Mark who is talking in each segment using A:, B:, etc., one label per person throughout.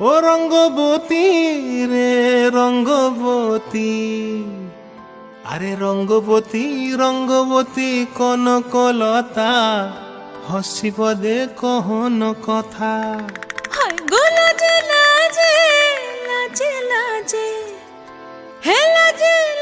A: ও রঙ্গবতী রে রঙ্গবতী। আরে রঙ্গবতী রঙ্গবতী কনকলতা হসিব দে কহন কথা।
B: হে লাজে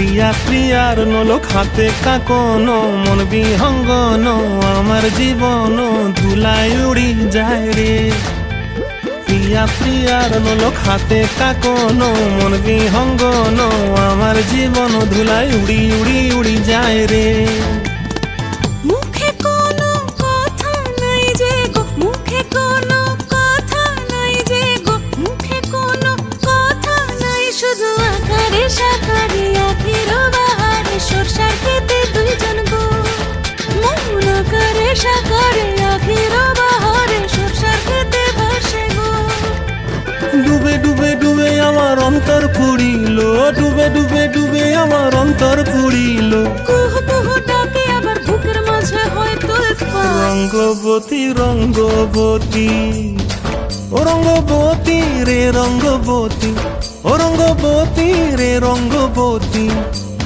A: প্রিয়া, প্রিয়ার নলক হাতে কাকন, মন বিহঙ্গন, আমার জীবন ধুলায় উড়ি যায় রে। প্রিয়া, প্রিয়ার নলক হাতে কাকন, মন বিহঙ্গন, আমার জীবন ধুলায় উড়ি উড়ি উড়ি যায় রে।
B: আকারে সাকারে আখির বাহারে সরষার খেতে ভাসে গো।
A: ডুবে ডুবে ডুবে আমার অন্তর পুড়িল ডুবে ডুবে ডুবে আমার অন্তর পুড়িল।
B: কুহু কুহু ডাকে আবার বুকের মাঝে
A: রঙ্গবতী রঙ্গবতী ও রঙ্গবতী রে রঙ্গবতী ও রঙ্গবতী রে রঙ্গবতী।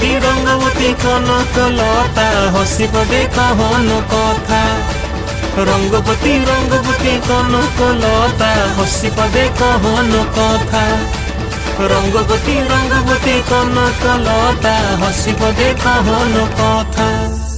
A: রঙ্গবতী রঙ্গবতী কনক লতা হসিব দে কহন কথা। রঙ্গবতী রঙ্গবতী কনক লতা হসিব দে কহন কথা। রঙ্গবতী রঙ্গবতী কনক লতা হসিব দে কহন কথা।